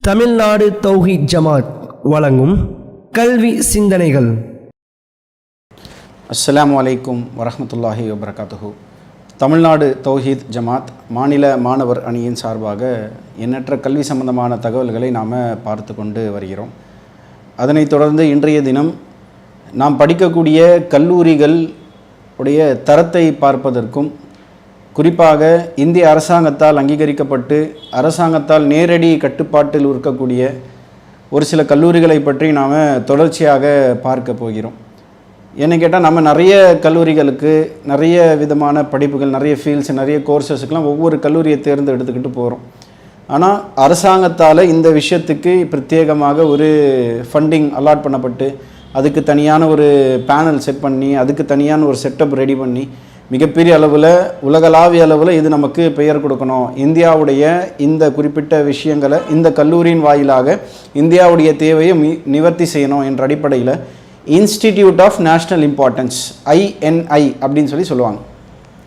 தமிழ்நாடு தௌஹி ஜமாத் வழங்கும் கல்வி சிந்தனைகள். அஸ்லாம் வலைக்கும் வரமத்துல்லாஹி வபரகாத்துஹு. தமிழ்நாடு தௌஹீத் ஜமாத் மாநில மாணவர் அணியின் சார்பாக எண்ணற்ற கல்வி சம்பந்தமான தகவல்களை நாம் பார்த்து கொண்டு வருகிறோம். அதனைத் தொடர்ந்து இன்றைய தினம் நாம் படிக்கக்கூடிய கல்லூரிகள் உடைய தரத்தை பார்ப்பதற்கும் குறிப்பாக இந்திய அரசாங்கத்தால் அங்கீகரிக்கப்பட்டு அரசாங்கத்தால் நேரடி கட்டுப்பாட்டில் இருக்கக்கூடிய ஒரு சில கல்லூரிகளை பற்றி நாம் தொடர்ச்சியாக பார்க்க போகிறோம். என்ன கேட்டால் நம்ம நிறைய கல்லூரிகளுக்கு நிறைய விதமான படிப்புகள் நிறைய ஃபீல்ட்ஸ் நிறைய கோர்சஸுக்கெலாம் ஒவ்வொரு கல்லூரியை தேர்ந்து எடுத்துக்கிட்டு போகிறோம் ஆனால் அரசாங்கத்தால் இந்த விஷயத்துக்கு பிரத்யேகமாக ஒரு ஃபண்டிங் அலாட் பண்ணப்பட்டு அதுக்கு தனியான ஒரு பேனல் செட் பண்ணி அதுக்கு தனியான ஒரு செட்டப் ரெடி பண்ணி மிகப்பெரிய அளவில் உலகளாவிய அளவில் இது நமக்கு பெயர் கொடுக்கணும். இந்தியாவுடைய இந்த குறிப்பிட்ட விஷயங்களை இந்த கல்லூரியின் வாயிலாக இந்தியாவுடைய தேவையை மி நிவர்த்தி செய்யணும் என்ற அடிப்படையில் institute of national importance INI அப்படின்னு சொல்லி சொல்லுவாங்க.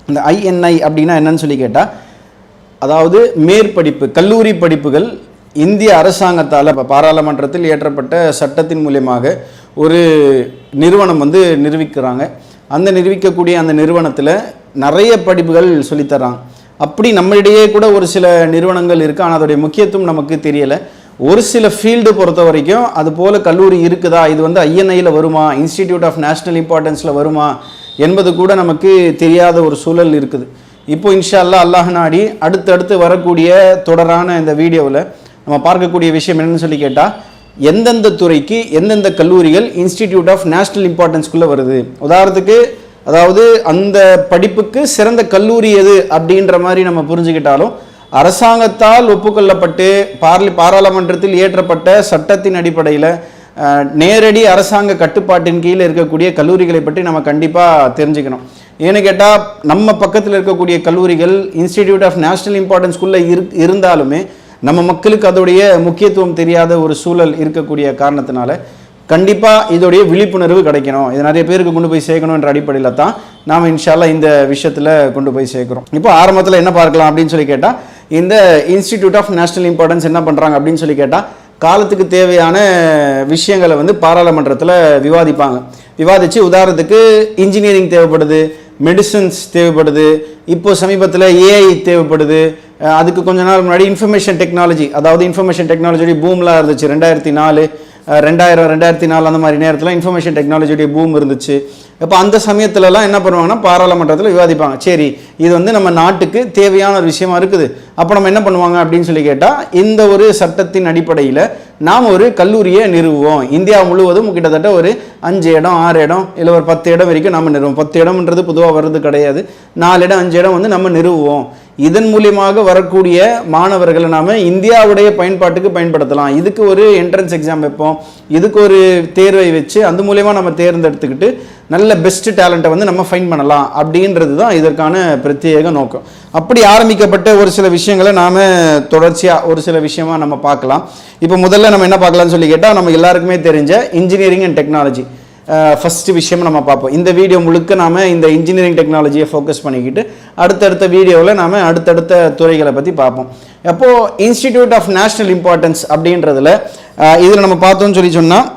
இந்த ஐஎன்ஐ அப்படின்னா என்னன்னு சொல்லி கேட்டால் அதாவது மேற்படிப்பு கல்லூரி படிப்புகள் இந்திய அரசாங்கத்தால் இப்போ பாராளுமன்றத்தில் இயற்றப்பட்ட சட்டத்தின் மூலியமாக ஒரு நிறுவனம் வந்து நிரூபிக்கிறாங்க. அந்த நிரூபிக்கக்கூடிய அந்த நிறுவனத்தில் நிறைய படிப்புகள் சொல்லித்தரான் அப்படி நம்மளிடையே கூட ஒரு சில நிறுவனங்கள் இருக்குது ஆனால் அதோடைய முக்கியத்துவம் நமக்கு தெரியலை. ஒரு சில ஃபீல்டு பொறுத்த வரைக்கும் அது போல் கல்லூரி இருக்குதா? இது வந்து ஐஎன்ஐயில் வருமா? இன்ஸ்டிடியூட் ஆஃப் நேஷ்னல் இம்பார்ட்டன்ஸில் வருமா? என்பது கூட நமக்கு தெரியாத ஒரு சூழல் இருக்குது. இப்போ இன்ஷா அல்லாஹ் அல்லாஹ் நாடி அடுத்தடுத்து வரக்கூடிய தொடரான இந்த வீடியோவில் நம்ம பார்க்கக்கூடிய விஷயம் என்னன்னு சொல்லி கேட்டால் எந்தெந்த துறைக்கு எந்தெந்த கல்லூரிகள் இன்ஸ்டிடியூட் ஆஃப் நேஷ்னல் இம்பார்ட்டன்ஸ்குள்ளே வருது? உதாரணத்துக்கு அதாவது அந்த படிப்புக்கு சிறந்த கல்லூரி எது அப்படின்ற மாதிரி நம்ம புரிஞ்சுக்கிட்டாலும் அரசாங்கத்தால் ஒப்புக்கொள்ளப்பட்டு பார்லி பாராளுமன்றத்தில் இயற்றப்பட்ட சட்டத்தின் அடிப்படையில் நேரடி அரசாங்க கட்டுப்பாட்டின் கீழே இருக்கக்கூடிய கல்லூரிகளை பற்றி நம்ம கண்டிப்பாக தெரிஞ்சுக்கணும். ஏன்னு கேட்டால் நம்ம பக்கத்தில் இருக்கக்கூடிய கல்லூரிகள் இன்ஸ்டிடியூட் ஆஃப் நேஷ்னல் இம்பார்ட்டன்ஸ்குள்ளே இரு இருந்தாலுமே நம்ம மக்களுக்கு அதோடைய முக்கியத்துவம் தெரியாத ஒரு சூழல் இருக்கக்கூடிய காரணத்தினால கண்டிப்பாக இதோடைய விழிப்புணர்வு கிடைக்கணும். இது நிறைய பேருக்கு கொண்டு போய் சேர்க்கணுன்ற அடிப்படையில் தான் நாம் இன்ஷால்லா இந்த விஷயத்தில் கொண்டு போய் சேர்க்குறோம். இப்போ ஆரம்பத்தில் என்ன பார்க்கலாம் அப்படின்னு சொல்லி கேட்டால் இந்த இன்ஸ்டிடியூட் ஆஃப் நேஷனல் இம்பார்ட்டன்ஸ் என்ன பண்ணுறாங்க அப்படின்னு சொல்லி கேட்டால் காலத்துக்கு தேவையான விஷயங்களை வந்து பாராளுமன்றத்தில் விவாதிப்பாங்க. விவாதித்து உதாரணத்துக்கு இன்ஜினியரிங் தேவைப்படுது மெடிசன்ஸ் தேவைப்படுது. இப்போது சமீபத்தில் ஏஐ தேவைப்படுது. அதுக்கு கொஞ்ச நாள் முன்னாடி இன்ஃபர்மேஷன் டெக்னாலஜி அதாவது இன்ஃபர்மேஷன் டெக்னாலஜி பூம்லாம் இருந்துச்சு. ரெண்டாயிரத்தி நாலு ரெண்டாயிரம் ரெண்டாயிரத்தி நாலு அந்த மாதிரி நேரத்தில் இன்ஃபர்மேஷன் டெக்னாலஜியுடைய பூம் இருந்துச்சு. இப்போ அந்த சமயத்துலலாம் என்ன பண்ணுவாங்கன்னா பாராளுமன்றத்தில் விவாதிப்பாங்க. சரி இது வந்து நம்ம நாட்டுக்கு தேவையான ஒரு விஷயமா இருக்குது. அப்போ நம்ம என்ன பண்ணுவாங்க அப்படின்னு சொல்லி கேட்டால் இந்த ஒரு சட்டத்தின் அடிப்படையில் நாம் ஒரு கல்லூரியை நிறுவுவோம். இந்தியா முழுவதும் கிட்டத்தட்ட ஒரு அஞ்சு இடம் ஆறு இடம் இல்லை ஒரு பத்து இடம் வரைக்கும் நம்ம நிறுவோம். பத்து இடம்ன்றது பொதுவாக வர்றது கிடையாது. நாலு இடம் அஞ்சு இடம் வந்து நம்ம நிறுவுவோம். இதன் மூலியமாக வரக்கூடிய மாணவர்களை நாம் இந்தியாவுடைய பயன்பாட்டுக்கு பயன்படுத்தலாம். இதுக்கு ஒரு என்ட்ரன்ஸ் எக்ஸாம் வைப்போம். இதுக்கு ஒரு தேர்வை வச்சு அந்த மூலயமா நம்ம தேர்ந்தெடுத்துக்கிட்டு நல்ல பெஸ்ட் டேலண்ட்டை வந்து நம்ம ஃபைன் பண்ணலாம் அப்படின்றது தான் இதற்கான பிரத்யேக நோக்கம். அப்படி ஆரம்பிக்கப்பட்ட ஒரு சில விஷயங்களை நாம் தொடர்ச்சியாக ஒரு சில விஷயமா நம்ம பார்க்கலாம். இப்போ முதல்ல நம்ம என்ன பார்க்கலாம்னு சொல்லி கேட்டால் நம்ம எல்லாருக்குமே தெரிஞ்ச இன்ஜினியரிங் அண்ட் டெக்னாலஜி ஃபஸ்ட்டு விஷயம் நம்ம பார்ப்போம். இந்த வீடியோ முழுக்க நாம் இந்த இன்ஜினியரிங் டெக்னாலஜியை ஃபோக்கஸ் பண்ணிக்கிட்டு அடுத்தடுத்த வீடியோவில் நாம் அடுத்தடுத்த துறைகளை பற்றி பார்ப்போம். அப்போது இன்ஸ்டிடியூட் ஆஃப் நேஷ்னல் இம்பார்ட்டன்ஸ் அப்படின்றதுல இதில் நம்ம பார்த்தோம்னு சொல்லி சொன்னால்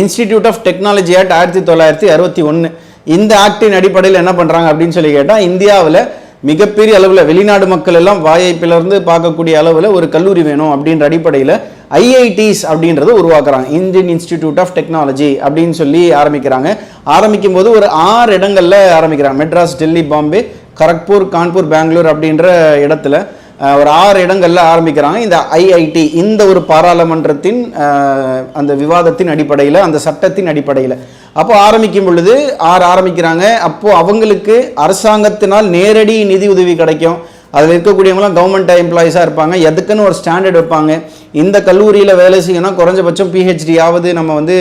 இன்ஸ்டிடியூட் ஆஃப் டெக்னாலஜி ஆக்ட் ஆயிரத்தி தொள்ளாயிரத்தி அறுபத்தி ஒன்று இந்த ஆக்டின் அடிப்படையில் என்ன பண்ணுறாங்க அப்படின்னு சொல்லி கேட்டால் இந்தியாவில் மிகப்பெரிய அளவில் வெளிநாடு மக்கள் எல்லாம் வாயை பிளர்ந்து பார்க்கக்கூடிய அளவில் ஒரு கல்லூரி வேணும் அப்படின்ற அடிப்படையில் ஐஐடிஸ் அப்படின்றத உருவாக்குறாங்க. இந்தியன் இன்ஸ்டிடியூட் ஆஃப் டெக்னாலஜி அப்படின்னு சொல்லி ஆரம்பிக்கிறாங்க. ஆரம்பிக்கும் போது ஒரு ஆறு இடங்களில் ஆரம்பிக்கிறாங்க. மெட்ராஸ் டெல்லி பாம்பே கரக்பூர் கான்பூர் பெங்களூர் அப்படின்ற இடத்துல ஒரு ஆறு இடங்களில் ஆரம்பிக்கிறாங்க. இந்த ஐஐடி இந்த ஒரு பாராளுமன்றத்தின் அந்த விவாதத்தின் அடிப்படையில் அந்த சட்டத்தின் அடிப்படையில். அப்போ ஆரம்பிக்கும் பொழுது ஆறு ஆரம்பிக்கிறாங்க. அப்போது அவங்களுக்கு அரசாங்கத்தினால் நேரடி நிதி உதவி கிடைக்கும். அதில் இருக்கக்கூடியவங்களாம் கவர்மெண்ட் எம்ப்ளாயீஸாக இருப்பாங்க. எதுக்குன்னு ஒரு ஸ்டாண்டர்ட் வைப்பாங்க. இந்த கல்லூரியில் வேலை செய்யணும் குறைஞ்சபட்சம் பிஹெச்டியாவது நம்ம வந்து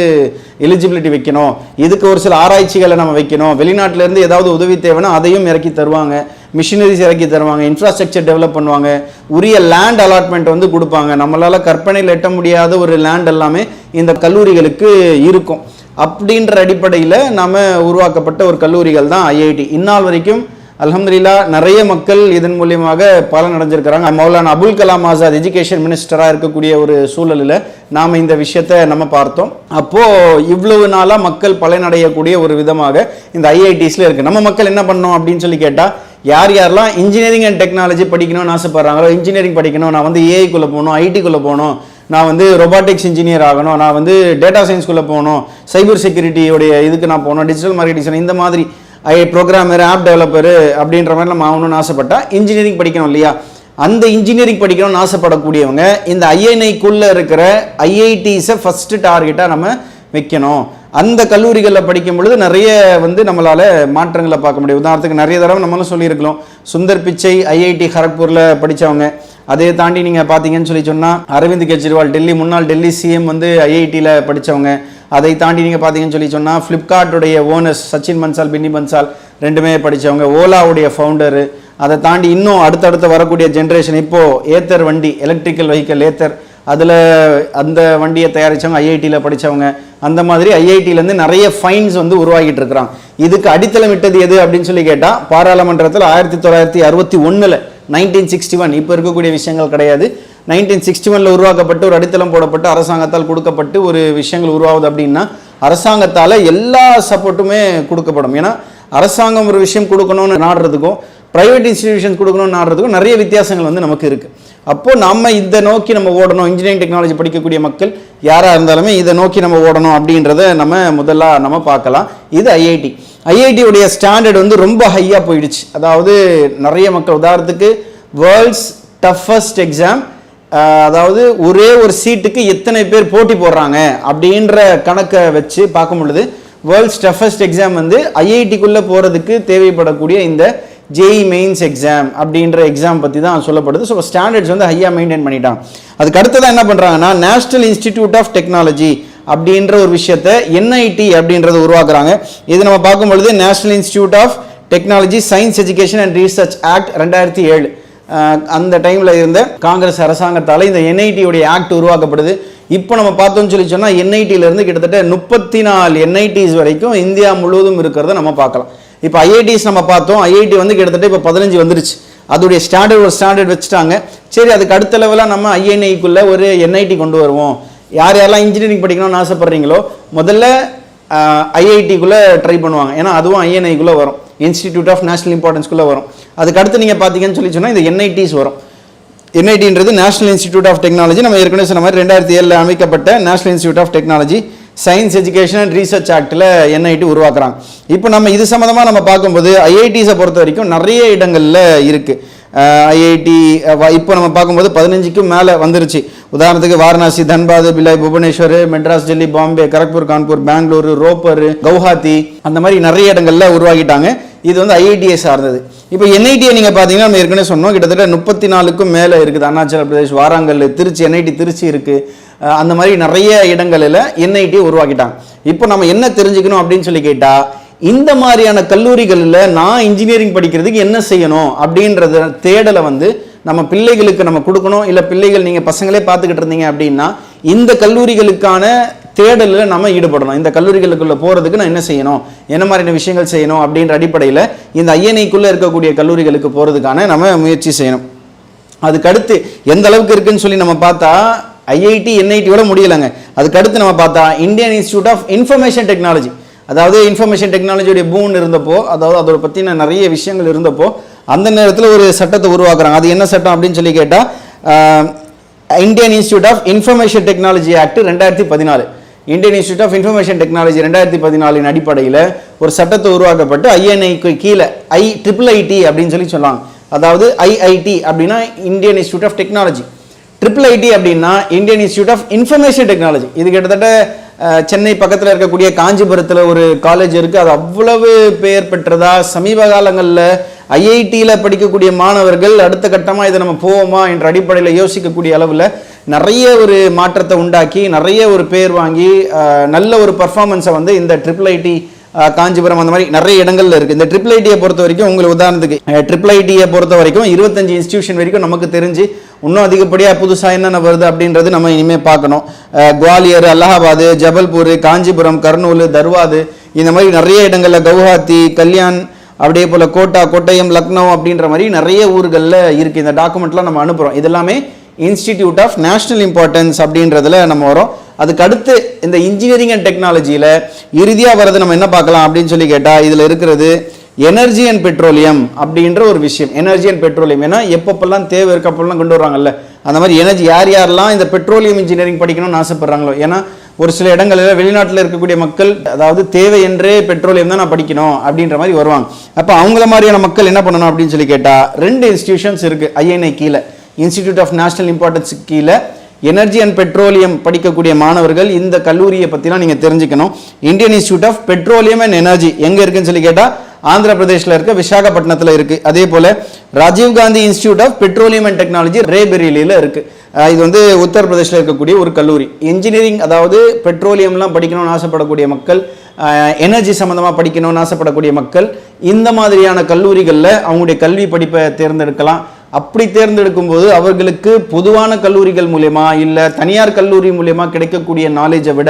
எலிஜிபிலிட்டி வைக்கணும். இதுக்கு ஒரு சில ஆராய்ச்சிகளை நம்ம வைக்கணும். வெளிநாட்டிலேருந்து ஏதாவது உதவி தேவைன்னா அதையும் இறக்கி தருவாங்க. மிஷினரிஸ் இறக்கி தருவாங்க. இன்ஃப்ராஸ்ட்ரக்சர் டெவலப் பண்ணுவாங்க. உரிய லேண்ட் அலாட்மெண்ட் வந்து கொடுப்பாங்க. நம்மளால் கற்பனையில் எட்ட முடியாத ஒரு லேண்ட் எல்லாமே இந்த கல்லூரிகளுக்கு இருக்கும். அப்படின்ற அடிப்படையில் நாம் உருவாக்கப்பட்ட ஒரு கல்லூரிகள் தான் ஐஐடி. இந்நாள் வரைக்கும் அலமதுல்லா நிறைய மக்கள் இதன் மூலியமாக பலன் அடைஞ்சிருக்கிறாங்க மௌலான அபுல் கலாம் ஆசாத் எஜுகேஷன் மினிஸ்டராக இருக்கக்கூடிய ஒரு சூழலில் நாம் இந்த விஷயத்தை நம்ம பார்த்தோம். அப்போது இவ்வளவு நாளாக மக்கள் பலனடையக்கூடிய ஒரு விதமாக இந்த ஐஐடிஸில் இருக்குது நம்ம மக்கள் என்ன பண்ணோம் அப்படின்னு சொல்லி கேட்டால் யார் யாரெல்லாம் இன்ஜினியரிங் அண்ட் டெக்னாலஜி படிக்கணும்னு ஆசைப்படுறாங்களோ இன்ஜினியரிங் படிக்கணும் நான் வந்து ஏஐக்குள்ளே போகணும் ஐடிக்குள்ளே போகணும் நான் வந்து ரொபாட்டிக்ஸ் இன்ஜினியர் ஆகணும். நான் வந்து டேட்டா சயின்ஸ்குள்ளே போகணும். சைபர் செக்யூரிட்டியோடைய இதுக்கு நான் போகணும். டிஜிட்டல் மார்க்கெட்டிங் இந்த மாதிரி ஐ ப்ரோக்ராமர் ஆப் டெவலப்பரு அப்படின்ற மாதிரி நம்ம ஆகணும்னு ஆசைப்பட்டா இன்ஜினியரிங் படிக்கணும் இல்லையா? அந்த இன்ஜினியரிங் படிக்கணும்னு ஆசைப்படக்கூடியவங்க இந்த ஐஎன்ஐக்குள்ளே இருக்கிற ஐஐடிஸை ஃபஸ்ட்டு டார்கெட்டாக நம்ம வைக்கணும். அந்த கல்லூரிகளில் படிக்கும் பொழுது நிறைய வந்து நம்மளால் மாற்றங்களை பார்க்க முடியும். உதாரணத்துக்கு நிறைய தடவை நம்மளும் சொல்லியிருக்கலாம் சுந்தர் பிச்சை ஐஐடி கரக்பூரில் படித்தவங்க அதை தாண்டி நீங்கள் பார்த்தீங்கன்னு சொல்லி சொன்னால் அரவிந்த் கெஜ்ரிவால் டெல்லி முன்னாள் டெல்லி சிஎம் வந்து ஐஐடியில் படித்தவங்க அதை தாண்டி நீங்கள் பார்த்தீங்கன்னு சொல்லி சொன்னால் ஃப்ளிப்கார்ட்டுடைய ஓனர்ஸ் சச்சின் பன்சால் பின்னி பன்சால் ரெண்டுமே படித்தவங்க ஓலாவுடைய ஃபவுண்டரு அதை தாண்டி இன்னும் அடுத்தடுத்து வரக்கூடிய ஜென்ரேஷன் இப்போது ஏத்தர் வண்டி எலக்ட்ரிக்கல் வெஹிக்கல் ஏத்தர் அதில் அந்த வண்டியை தயாரித்தவங்க ஐஐடியில் படித்தவங்க அந்த மாதிரி ஐஐடியிலேருந்து நிறைய ஃபைன்ஸ் வந்து உருவாகிட்டு இருக்கிறான். இதுக்கு அடித்தளமிட்டது எது அப்படின்னு சொல்லி கேட்டால் பாராளுமன்றத்தில் ஆயிரத்தி தொள்ளாயிரத்தி அறுபத்தி ஒன்றில் நைன்டீன் சிக்ஸ்டி ஒன் இப்போ இருக்கக்கூடிய விஷயங்கள் கிடையாது. நைன்டீன் சிக்ஸ்டி ஒனில் உருவாக்கப்பட்டு ஒரு அடித்தளம் போடப்பட்டு அரசாங்கத்தால் கொடுக்கப்பட்டு ஒரு விஷயங்கள் உருவாகுது அப்படின்னா அரசாங்கத்தால் எல்லா சப்போர்ட்டுமே கொடுக்கப்படும். ஏன்னா அரசாங்கம் ஒரு விஷயம் கொடுக்கணும்னு நாடுறதுக்கும் ப்ரைவேட் இன்ஸ்டிடியூஷன்ஸ் கொடுக்கணும்னு நாடுறதுக்கும் நிறைய வித்தியாசங்கள் வந்து நமக்கு இருக்குது அப்போது நம்ம இதை நோக்கி நம்ம ஓடணும். இன்ஜினியரிங் டெக்னாலஜி படிக்கக்கூடிய மக்கள் யாராக இருந்தாலுமே இதை நோக்கி நம்ம ஓடணும் அப்படின்றத நம்ம முதல்ல நம்ம பார்க்கலாம். இது ஐஐடி ஐஐடியுடைய ஸ்டாண்டர்ட் வந்து ரொம்ப ஹையாக போயிடுச்சு. அதாவது நிறைய மக்கள் உதாரணத்துக்கு வேர்ல்ட்ஸ் டஃபஸ்ட் எக்ஸாம் அதாவது ஒரே ஒரு சீட்டுக்கு எத்தனை பேர் போட்டி போடுறாங்க அப்படின்ற கணக்கை வச்சு பார்க்கும் பொழுது வேர்ல்ட்ஸ் டஃபஸ்ட் எக்ஸாம் வந்து ஐஐடிக்குள்ளே போகிறதுக்கு தேவைப்படக்கூடிய இந்த ஜேஇ மெயின்ஸ் எக்ஸாம் அப்படின்ற எக்ஸாம் பற்றி தான் சொல்லப்படுது. ஸோ ஸ்டாண்டர்ட்ஸ் வந்து ஹையாக மெயின்டைன் பண்ணிட்டான். அதுக்கு அடுத்ததான் என்ன பண்ணுறாங்கன்னா நேஷனல் இன்ஸ்டிடியூட் ஆஃப் டெக்னாலஜி அப்படின்ற ஒரு விஷயத்தை என்ஐடி அப்படின்றத உருவாக்குறாங்க. இது நம்ம பார்க்கும்பொழுது national national institute of technology science education and research act ரெண்டாயிரத்தி ஏழு. அந்த டைமில் இருந்த காங்கிரஸ் அரசாங்கத்தால் இந்த என்ஐடியுடைய ஆக்ட் உருவாக்கப்படுது. இப்போ நம்ம பார்த்தோம்னு சொல்லி சொன்னால் என்ஐடியிலேருந்து கிட்டத்தட்ட முப்பத்தி நாலு என்ஐடிஸ் வரைக்கும் இந்தியா முழுவதும் இருக்கிறத நம்ம பார்க்கலாம். இப்போ ஐஐடிஸ் நம்ம பார்த்தோம். ஐஐடி வந்து கிட்டத்தட்ட இப்போ பதினஞ்சு வந்துருச்சு. அதோடைய ஸ்டாண்டர்ட் ஒரு ஸ்டாண்டர்ட் வச்சுட்டாங்க. சரி அதுக்கு அடுத்த லெவலாக நம்ம ஐஎன்ஐக்குள்ளே ஒரு என்ஐடி கொண்டு வருவோம். யார் யாரெல்லாம் இன்ஜினியரிங் படிக்கணும்னு ஆசைப்பட்றீங்களோ முதல்ல ஐஐடிக்குள்ளே ட்ரை பண்ணுவாங்க. ஏன்னா அதுவும் ஐஎன்ஐக்குள்ளே வரும். இன்ஸ்டிடியூட் ஆஃப் நேஷனல் இம்பார்ட்டன்ஸ்குள்ளே வரும். அதுக்கு அடுத்து நீங்கள் பார்த்தீங்கன்னு சொல்லி சொன்னால் இந்த என்ஐடிஸ் வரும். என்ஐடின்றது நேஷனல் இன்ஸ்டிடியூட் ஆஃப் டெக்னாலஜி நம்ம ஏற்கனவே சொன்ன மாதிரி ரெண்டாயிரத்தி ஏழில் அமைக்கப்பட்ட national institute of technology science education and research ஆக்டில் என்ஐடி உருவாக்குறாங்க இப்போ நம்ம இது சம்மந்தமாக நம்ம பார்க்கும்போது ஐஐடிஸை பொறுத்த வரைக்கும் நிறைய இடங்களில் இருக்குது ஐஐடி இப்போ நம்ம பார்க்கும்போது பதினஞ்சுக்கும் மேலே வந்துருச்சு. உதாரணத்துக்கு வாரணாசி தன்பாத் பிலாய் புவனேஸ்வர் மெட்ராஸ் டெல்லி பாம்பே கரக்பூர் கான்பூர் பெங்களூர் ரோப்பர் கவுஹாத்தி அந்த மாதிரி நிறைய இடங்களில் உருவாக்கிட்டாங்க. இது வந்து ஐஐடிஐ சார்ந்தது. இப்போ என்ஐடியை நீங்கள் பார்த்தீங்கன்னா நம்ம ஏற்கனவே சொன்னோம் கிட்டத்தட்ட முப்பத்தி நாலுக்கும் மேலே இருக்குது. அருணாச்சல பிரதேஷ் வாராங்கல் திருச்சி என்ஐடி திருச்சி இருக்குது அந்த மாதிரி நிறைய இடங்களில் என்ஐடி உருவாக்கிட்டாங்க. இப்போ நம்ம என்ன தெரிஞ்சுக்கணும் அப்படின்னு சொல்லி கேட்டால் இந்த மாதிரியான கல்லூரிகளில் நான் இன்ஜினியரிங் படிக்கிறதுக்கு என்ன செய்யணும் அப்படின்றத தேடலை வந்து நம்ம பிள்ளைகளுக்கு நம்ம கொடுக்கணும். இல்லை பிள்ளைகள் நீங்கள் பசங்களே பார்த்துக்கிட்டு இருந்தீங்க அப்படின்னா இந்த கல்லூரிகளுக்கான தேடலில் நம்ம ஈடுபடணும். இந்த கல்லூரிகளுக்குள்ளே போகிறதுக்கு நான் என்ன செய்யணும்? என்ன மாதிரியான விஷயங்கள் செய்யணும் அப்படின்ற அடிப்படையில் இந்த ஐஎன்ஐக்குள்ளே இருக்கக்கூடிய கல்லூரிகளுக்கு போகிறதுக்கான நம்ம முயற்சி செய்யணும். அதுக்கடுத்து எந்த அளவுக்கு இருக்குன்னு சொல்லி நம்ம பார்த்தா ஐஐடி என்ஐடியோட முடியலைங்க. அதுக்கு அடுத்து நம்ம பார்த்தா Indian institute of information technology அதாவது இன்ஃபர்மேஷன் டெக்னாலஜியோடைய பூன் இருந்தப்போ அதாவது அதோட பற்றின நிறைய விஷயங்கள் இருந்தப்போ அந்த நேரத்தில் ஒரு சட்டத்தை உருவாக்குறாங்க. அது என்ன சட்டம் அப்படின்னு சொல்லி கேட்டால் Indian institute of information technology act ரெண்டாயிரத்தி பதினாலு. Indian institute of information technology ரெண்டாயிரத்தி பதினாலின் அடிப்படையில் ஒரு சட்டத்தை உருவாக்கப்பட்டு ஐஎன்ஐக்கு கீழே ஐ ட்ரிபிள் ஐடி அப்படின்னு சொல்லி சொல்லுவாங்க. அதாவது ஐஐடி அப்படின்னா Indian institute of technology triple IT அப்படின்னா Indian institute of information technology இது கிட்டத்தட்ட சென்னை பக்கத்தில் இருக்கக்கூடிய காஞ்சிபுரத்தில் ஒரு காலேஜ் இருக்குது அது அவ்வளவு பெயர் பெற்றதா? சமீப காலங்களில் ஐஐடியில் படிக்கக்கூடிய மாணவர்கள் அடுத்த கட்டமாக இதை நம்ம போவோமா என்ற அடிப்படையில் யோசிக்கக்கூடிய அளவில் நிறைய ஒரு மாற்றத்தை உண்டாக்கி நிறைய ஒரு பேர் வாங்கி நல்ல ஒரு பர்ஃபார்மன்ஸை வந்து இந்த ட்ரிபிள் ஐடி காஞ்சிபுரம் அந்த மாதிரி நிறைய இடங்கள்ல இருக்குது இந்த ட்ரிபிள் ஐடியை பொறுத்த வரைக்கும் உங்களுக்கு உதாரணத்துக்கு ட்ரிபிள் ஐடியை பொறுத்த வரைக்கும் இருபத்தஞ்சு இன்ஸ்டியூஷன் வரைக்கும் நமக்கு தெரிஞ்சு இன்னும் அதிகப்படியாக புதுசாக என்னென்ன வருது அப்படின்றது நம்ம இனிமேல் பார்க்கணும். குவாலியர் அலகாபாத் ஜபல்பூர் காஞ்சிபுரம் கர்னூல் தர்வாது இந்த மாதிரி நிறைய இடங்களில் கவுஹாத்தி கல்யாண் அப்படியே போல் கோட்டா கோட்டயம் லக்னோ அப்படின்ற மாதிரி நிறைய ஊர்களில் இருக்குது இந்த டாக்குமெண்ட்லாம் நம்ம அனுப்புகிறோம் இதெல்லாமே இன்ஸ்டிடியூட் ஆஃப் நேஷனல் இம்பார்ட்டன்ஸ் அப்படின்றதுல நம்ம வரோம். அதுக்கு அடுத்து இந்த இன்ஜினியரிங் அண்ட் டெக்னாலஜியில் இறுதியாக வர்றது நம்ம என்ன பார்க்கலாம் அப்படின்னு சொல்லி கேட்டால் இதில் இருக்கிறது எனர்ஜி அண்ட் பெட்ரோலியம் அப்படின்ற ஒரு விஷயம். எனர்ஜி அண்ட் பெட்ரோலியம் ஏன்னா எப்பப்பெல்லாம் தேவை இருக்கப்பெல்லாம் கொண்டு வராங்கல்ல அந்த மாதிரி எனர்ஜி யார் யாரெல்லாம் இந்த பெட்ரோலியம் இன்ஜினியரிங் படிக்கணும்னு ஆசைப்படுறாங்களோ ஏன்னா ஒரு சில இடங்களில் வெளிநாட்டில் இருக்கக்கூடிய மக்கள் அதாவது தேவை என்றே பெட்ரோலியம் தான் நான் படிக்கணும் அப்படின்ற மாதிரி வருவாங்க. அப்போ அவங்கள மாதிரியான மக்கள் என்ன பண்ணணும் அப்படின்னு சொல்லி கேட்டால் ரெண்டு இன்ஸ்டியூஷன்ஸ் இருக்குது ஐஎன்ஐ கீழே. இன்ஸ்டிடியூட் ஆஃப் நேஷனல் இம்பார்ட்டன்ஸ் கீழே எனர்ஜி அண்ட் பெட்ரோலியம் படிக்கக்கூடிய மாணவர்கள் இந்த கல்லூரியை பற்றிலாம் நீங்கள் தெரிஞ்சுக்கணும். Indian institute of petroleum and energy எங்கே இருக்குன்னு சொல்லி கேட்டால் ஆந்திர பிரதேசில் இருக்க விசாகப்பட்டினத்தில் இருக்குது அதே போல் Rajiv Gandhi institute of petroleum and technology ரேபெரியில இருக்குது இது வந்து உத்தரப்பிரதேசில் இருக்கக்கூடிய ஒரு கல்லூரி. இன்ஜினியரிங் அதாவது பெட்ரோலியம்லாம் படிக்கணும்னு ஆசைப்படக்கூடிய மக்கள் எனர்ஜி சம்மந்தமாக படிக்கணும்னு ஆசைப்படக்கூடிய மக்கள் இந்த மாதிரியான கல்லூரிகளில் அவங்களுடைய கல்வி படிப்பை தேர்ந்தெடுக்கலாம். அப்படி தேர்ந்தெடுக்கும் போது அவர்களுக்கு பொதுவான கல்லூரிகள் மூலயமா இல்லை தனியார் கல்லூரி மூலயமா கிடைக்கக்கூடிய நாலேஜை விட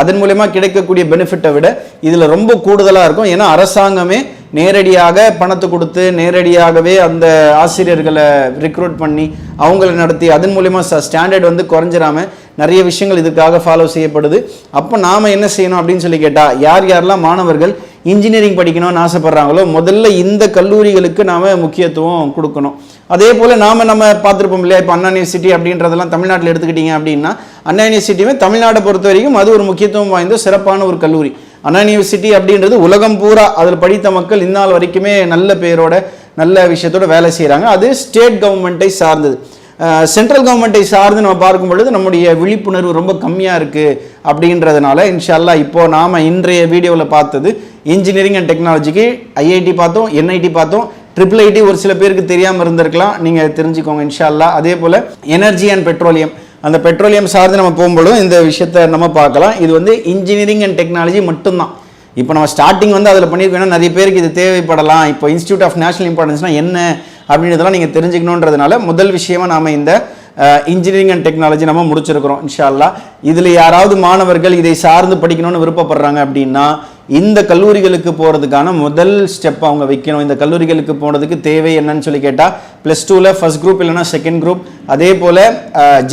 அதன் மூலயமா கிடைக்கக்கூடிய பெனிஃபிட்டை விட இதில் ரொம்ப கூடுதலாக இருக்கும். ஏன்னா அரசாங்கமே நேரடியாக பணத்தை கொடுத்து நேரடியாகவே அந்த ஆசிரியர்களை ரிக்ரூட் பண்ணி அவங்கள நடத்தி அதன் மூலயமா ஸ்டாண்டர்ட் வந்து குறைஞ்சிடாமல் நிறைய விஷயங்கள் இதுக்காக ஃபாலோ செய்யப்படுது. அப்போ நாம் என்ன செய்யணும் அப்படின்னு சொல்லி கேட்டால் யார் யாரெல்லாம் மாணவர்கள் இன்ஜினியரிங் படிக்கணும்னு ஆசைப்பட்றாங்களோ முதல்ல இந்த கல்லூரிகளுக்கு நாம் முக்கியத்துவம் கொடுக்கணும். அதே போல் நாம் நம்ம பார்த்துருப்போம் இல்லையா இப்போ அண்ணா யூனிவர்சிட்டி அப்படின்றதெல்லாம் தமிழ்நாட்டில் எடுத்துக்கிட்டீங்க அப்படின்னா அண்ணா யூனிவர்சிட்டியுமே தமிழ்நாட்டை பொறுத்த வரைக்கும் அது ஒரு முக்கியத்துவம் வாய்ந்த சிறப்பான ஒரு கல்லூரி. அண்ணா யூனிவர்சிட்டி அப்படின்றது உலகம் பூரா அதில் படித்த மக்கள் இந்நாள் வரைக்குமே நல்ல பேரோட நல்ல விஷயத்தோட வேலை செய்கிறாங்க அது ஸ்டேட் கவர்மெண்ட்டை சார்ந்தது. சென்ட்ரல் கவர்மெண்ட்டை சார்ந்து நம்ம பார்க்கும் பொழுது நம்முடைய விழிப்புணர்வு ரொம்ப கம்மியாக இருக்குது அப்படின்றதுனால இன்ஷால்லா இப்போது நாம் இன்றைய வீடியோவில் பார்த்தது இன்ஜினியரிங் அண்ட் டெக்னாலஜிக்கு ஐஐடி பார்த்தோம் என்ஐடி பார்த்தோம் ட்ரிபிள் ஐடி ஒரு சில பேருக்கு தெரியாமல் இருந்திருக்கலாம் நீங்கள் தெரிஞ்சுக்கோங்க இன்ஷால்லா. அதே போல் எனர்ஜி அண்ட் பெட்ரோலியம் அந்த பெட்ரோலியம் சார்ந்து நம்ம போகும்பொழுதும் இந்த விஷயத்தை நம்ம பார்க்கலாம். இது வந்து இன்ஜினியரிங் அண்ட் டெக்னாலஜி மட்டும்தான். இப்போ நம்ம ஸ்டார்டிங் வந்து அதில் பண்ணியிருக்கோம். ஏன்னா நிறைய பேருக்கு இது தேவைப்படலாம். இப்போ இன்ஸ்டியூட் ஆஃப் நேஷனல் இம்பார்ட்டன்ஸ்னா என்ன? அப்படின்றதெல்லாம் நீங்கள் தெரிஞ்சுக்கணுன்றதுனால முதல் விஷயமா நாம் இந்த இன்ஜினியரிங் அண்ட் டெக்னாலஜி நம்ம முடிச்சிருக்கிறோம் இன்ஷால்லா. இதில் யாராவது மாணவர்கள் இதை சார்ந்து படிக்கணும்னு விருப்பப்படுறாங்க அப்படின்னா இந்த கல்லூரிகளுக்கு போகிறதுக்கான முதல் ஸ்டெப் அவங்க வைக்கணும். இந்த கல்லூரிகளுக்கு போனதுக்கு தேவை என்னன்னு சொல்லி கேட்டால் ப்ளஸ் டூவில் ஃபஸ்ட் குரூப் இல்லைன்னா செகண்ட் குரூப் அதே போல்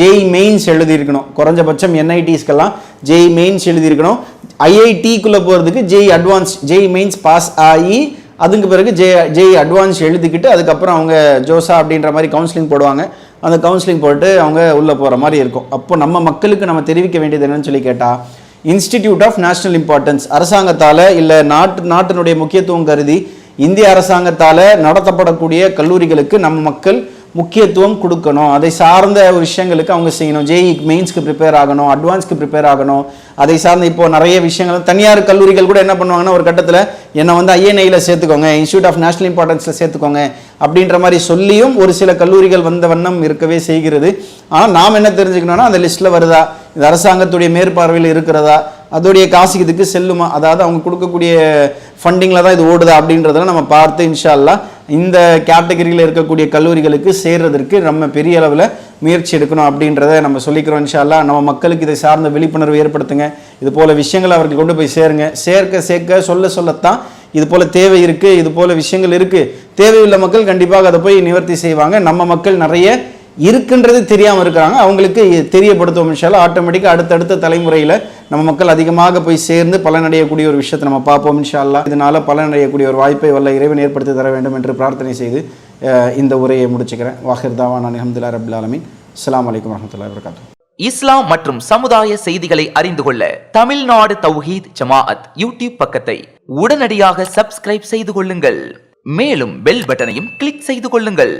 ஜெய் மெயின்ஸ் எழுதியிருக்கணும். குறைஞ்சபட்சம் என்ஐடிஸ்க்கெல்லாம் ஜெய் மெயின்ஸ் எழுதியிருக்கணும். ஐஐடிக்குள்ளே போகிறதுக்கு JEE advance JEE mains pass ஆகி அதுக்கு பிறகு ஜே ஜேஇ அட்வான்ஸ் எழுதிக்கிட்டு அதுக்கப்புறம் அவங்க ஜோசா அப்படின்ற மாதிரி கவுன்சிலிங் போடுவாங்க. அந்த கவுன்சிலிங் போட்டு அவங்க உள்ளே போகிற மாதிரி இருக்கும். அப்போ நம்ம மக்களுக்கு நம்ம தெரிவிக்க வேண்டியது என்னன்னு சொல்லி கேட்டால் இன்ஸ்டிடியூட் ஆஃப் நேஷனல் இம்பார்ட்டன்ஸ் அரசாங்கத்தால் இல்லை நாட்டு நாட்டினுடைய முக்கியத்துவம் கருதி இந்திய அரசாங்கத்தால் நடத்தப்படக்கூடிய கல்லூரிகளுக்கு நம்ம மக்கள் முக்கியத்துவம் கொடுக்கணும். அதை சார்ந்த விஷயங்களுக்கு அவங்க செய்யணும். ஜேஇ மெயின்ஸ்க்கு ப்ரிப்பேர் ஆகணும். அட்வான்ஸ்க்கு ப்ரிப்பேர் ஆகணும். அதை சார்ந்த இப்போ நிறைய விஷயங்கள் தனியார் கல்லூரிகள் கூட என்ன பண்ணுவாங்கன்னா ஒரு கட்டத்தில் என்னை வந்து ஐஎன்ஐயில் சேர்த்துக்கோங்க இன்ஸ்டியூட் ஆஃப் நேஷனல் இம்பார்ட்டன்ஸில் சேர்த்துக்கோங்க அப்படின்ற மாதிரி சொல்லியும் ஒரு சில கல்லூரிகள் வந்த வண்ணம் இருக்கவே செய்கிறது. ஆனால் நாம் என்ன தெரிஞ்சுக்கணும்னா அந்த லிஸ்ட்டில் வருதா? இது அரசாங்கத்துடைய மேற்பார்வையில் இருக்கிறதா? அதோடைய காசு இதுக்கு செல்லுமா? அதாவது அவங்க கொடுக்கக்கூடிய ஃபண்டிங்கில் தான் இது ஓடுதா அப்படின்றதெல்லாம் நம்ம பார்த்து இன்ஷால்லாம் இந்த கேட்டகரியில் இருக்கக்கூடிய கல்லூரிகளுக்கு சேர்றதற்கு நம்ம பெரிய அளவில் முயற்சி எடுக்கணும் அப்படின்றத நம்ம சொல்லிக்கிறோம் இன்ஷா நம்ம மக்களுக்கு இதை சார்ந்த விழிப்புணர்வு ஏற்படுத்துங்க. இது போல விஷயங்களை அவர்கள் கொண்டு போய் சேருங்க. சேர்க்க சேர்க்க சொல்ல சொல்லத்தான் இது போல தேவை இருக்குது இது போல விஷயங்கள் இருக்குது தேவையுள்ள மக்கள் கண்டிப்பாக அதை போய் நிவர்த்தி செய்வாங்க. நம்ம மக்கள் நிறைய இருக்குன்றது தெரியாமல் இருக்கிறாங்க. அவங்களுக்கு தெரியப்படுத்துவோம் இன்ஷால்லா ஆட்டோமேட்டிக்காக அடுத்தடுத்த தலைமுறையில் நம்ம மக்கள் அதிகமாக போய் சேர்ந்து பலனடையக்கூடிய ஒரு விஷயத்தை நம்ம பார்ப்போம் இன்ஷா அல்லாஹ் இதனால பலனடையக்கூடிய ஒரு வாய்ப்பை வல்ல இறைவன் ஏற்படுத்தி தர வேண்டும் என்று பிரார்த்தனை செய்து இந்த உரையை முடிச்சுக்கிறேன். வாஹிர் தாவா நான் அஹமதுல்லா ரபுல் ஆலமின். அஸ்லாம் வலைக்கம் வரமத்துல்லாஹி வபரகாத்துஹு. இஸ்லாம் மற்றும் சமுதாய செய்திகளை அறிந்து கொள்ள தமிழ்நாடு தௌஹீத் ஜமாஅத் யூடியூப் பக்கத்தை உடனடியாக சப்ஸ்கிரைப் செய்து கொள்ளுங்கள். மேலும் பெல் பட்டனையும் கிளிக் செய்து கொள்ளுங்கள்.